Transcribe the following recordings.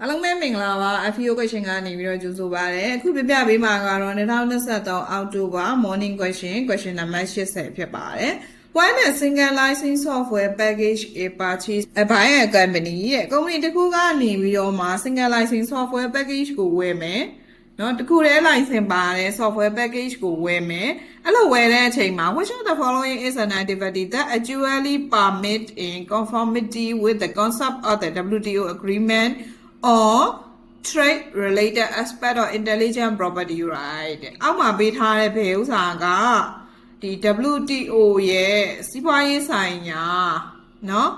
အားလုံးပဲမင်္ဂလာပါ FEO question ကနေပြီးတော့ကြိုဆိုပါရစေအခုပြပြပေးမှာကတော့2023အောက်တိုဘာ morning question question number 80ဖြစ်ပါတယ် Why a single license software package a purchase a by a company တဲ့ကုမ္ပဏီတစ်ခုကနေပြီးတော့မှ single license software package ကိုဝယ်မယ်နော်တခုတည်း license ပါတယ် software package ကိုဝယ်မယ်အဲ့လိုဝယ်တဲ့အချိန်မှာ which of the following is an activity that actually permit in conformity with the concept of the WTO agreement or trade related aspect of intelligent property right တဲ့အောက်မှာပေးထားတဲ့ဘယ်ဥစ္စာကဒီ WTO ရဲ့စီးပွားရေးဆိုင်ရာเนาะ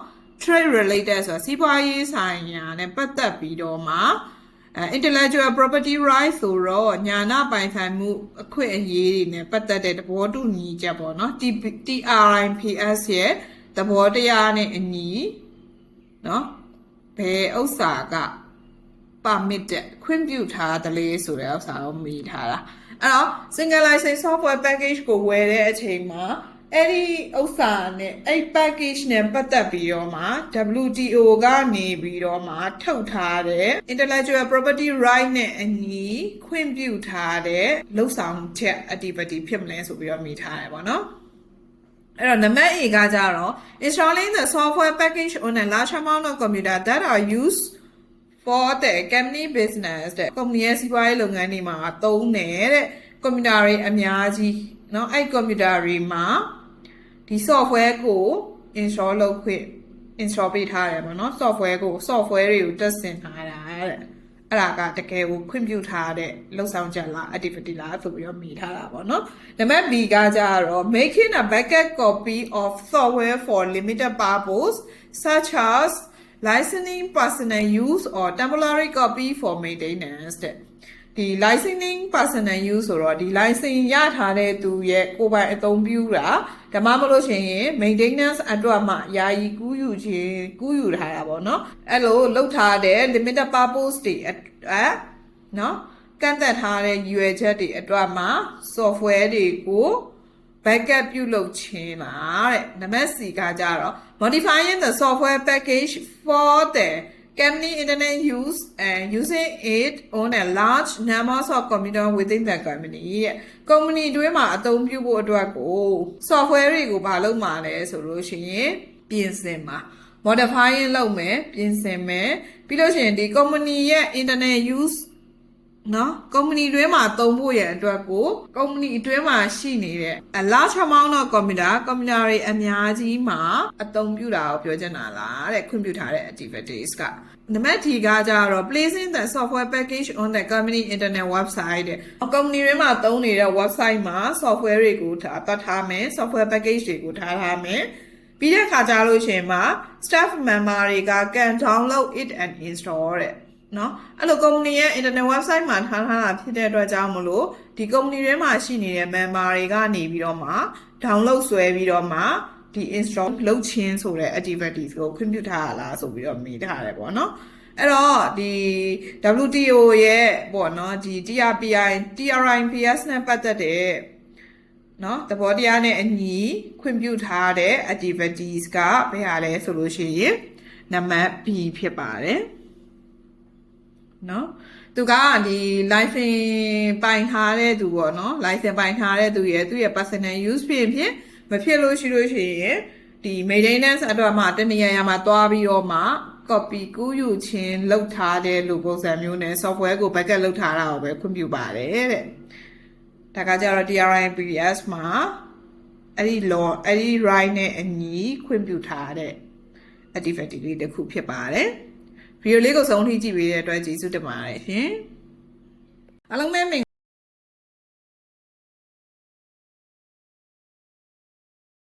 trade related ဆိုတာစီးပွားရေးဆိုင်ရာနဲ့ပတ်သက်ပြီးတော့မှအဲ intellectual property rights ဆိုတော့ညာနာပိုင်ဆိုင်မှုအခွင့်အရေးတွေနဲ့ပတ်သက်တဲ့သဘောတူညီချက်ပေါ့နော် TRIPS ရဲ့သဘောတရားနဲ့အညီเนาะဘယ်ဥစ္စာက permit တဲ့ခွင့်ပြုထားတယ်လေဆိုတဲ့ဥစ္စာကိုမိထားတာအဲ့တော့ single license software package ကိုဝယ်တဲ့အချိန်မှာအဲ့ဒီဥစ္စာနဲ့အဲ့ package နဲ့ပတ်သက်ပြီးတော့မှ WTO ကနေပြီးတော့မှထုတ်ထားတဲ့ intellectual property right နဲ့အညီခွင့်ပြုထားတဲ့လှုပ်ဆောင်ချက် activity ဖြစ်မလဲဆိုပြီးတော့မိထားတယ်ပေါ့နော်အဲ့တော့နံပါတ် A ကကြတော့ installing the software package on a large amount of computer that are used for the company business တဲ့ company ရဲ့စီးပွားရေးလုပ်ငန်းတွေမှာသုံးနေတဲ့ကွန်ပျူတာတွေအများကြီးเนาะအဲ့ကွန်ပျူတာတွေမှာဒီ software ကို install လုပ်ခွင့် install ပေးထားတယ်ပေါ့နော် software ကို software တွေကိုတက်ဆင်ထားတာတဲ့အဲ့ဒါကတကယ်ကိုခွင့်ပြုထားတဲ့လှုပ်ဆောင်ချက်လား activity လားဆိုပြီးတော့မိထားတာပေါ့နော်နံပါတ် B ကကြတော့ making a backup copy of software for limited purpose such as licensing personal use or temporary copy for maintenance တဲ့ဒီ licensing personal use ဆိုတော့ဒီ license ရထားတဲ့သူရဲ့ကိုယ်ပိုင်အသုံးပြုတာဒါမှမဟုတ်လို့ရှိရင် maintenance အတွက်မှယာယီကူးယူခြင်းကူးယူထားတာပေါ့နော်အဲ့လိုလုပ်ထားတဲ့ limited purpose တွေအတွက်နော်ကန့်သက်ထားတဲ့ရွယ်ချက်တွေအတွက်မှ software တွေကို backup ပြုလုပ်ခြင်းလားတဲ့နံပါတ် C ကကြတော့ modifying the software package for the company internet use and using it on a large number of computer within the company တဲ့ company တွင်းမှာအသုံးပြုဖို့အတွက်ကို software တွေကိုမလုပ်မှာလဲဆိုလို့ရှိရင်ပြင်ဆင်မှာ modifying လုပ်မယ်ပြင်ဆင်မယ်ပြီးလို့ရှိရင်ဒီ company ရဲ့ internet use နော်ကုမ္ပဏီတွင်းမှာသုံးဖို့ရန်အတွက်ကိုကုမ္ပဏီအတွင်းမှာရှိနေတဲ့အလားချမောင်းတော့ကွန်ပျူတာကွန်ပျူတာတွေအများကြီးမှာအသုံးပြုတာကိုပြောချင်တာလားတဲ့ခွင့်ပြုထားတဲ့ activities ကနံပါတ်ဒီကကြတော့ placing the software package on the company internet website တဲ့ကုမ္ပဏီတွေမှာသုံးနေတဲ့ website မှာ software တွေကိုထားတတ်ထားမယ် software package တွေကိုထားထားမယ်ပြီးတဲ့အခါကျလို့ရှိရင်မှာ staff member တွေက can download it and install တဲ့ နော်အဲ့လို company ရဲ့ internet website မှာထားထားတာဖြစ်တဲ့အတွက်ကြောင့်မလို့ဒီ company ထဲမှာရှိနေတဲ့ member တွေကနေပြီးတော့မှ download ဆွဲပြီးတော့မှဒီ install လုပ်ခြင်းဆိုတဲ့ activities ကိုခွင့်ပြုထားရလားဆိုပြီးတော့မေးထားတယ်ပေါ့နော်အဲ့တော့ဒီ WTO ရဲ့ပေါ့နော်ဒီ TRPI TRIPS နဲ့ပတ်သက်တဲ့နော်သဘောတရားနဲ့အညီခွင့်ပြုထားတဲ့ activities ကဘယ်ဟာလဲဆိုလို့ရှိရင်နံပါတ် B ဖြစ်ပါတယ် နော်သူကဒီ license ပိုင်ထားတဲ့သူပေါ့နော် license ပိုင်ထားတဲ့သူရဲ့သူရဲ့ personal use ဖြစ်ဖြစ်မဖြစ်လို့ရှိလို့ရှိရင်ဒီ maintenance အတွက်မှတနေရာရာမှာတွားပြီးတော့မှ copy ကူးယူခြင်းလုပ်ထားတဲ့လူပုံစံမျိုးနဲ့ software ကို backup လုပ်ထားတာကိုပဲခွင့်ပြုပါတယ်တဲ့ဒါကကြတော့ TRIPS မှာအဲ့ဒီ law အဲ့ဒီ right နဲ့အညီခွင့်ပြုထားတဲ့ activity လေးတစ်ခုဖြစ်ပါတယ် ဗီဒီယိုလေးကိုဆုံးထိကြည့်ပေးတဲ့အတွက်ကျေးဇူးတင်ပါတယ်ရှင်အားလုံးပဲမင်္ဂ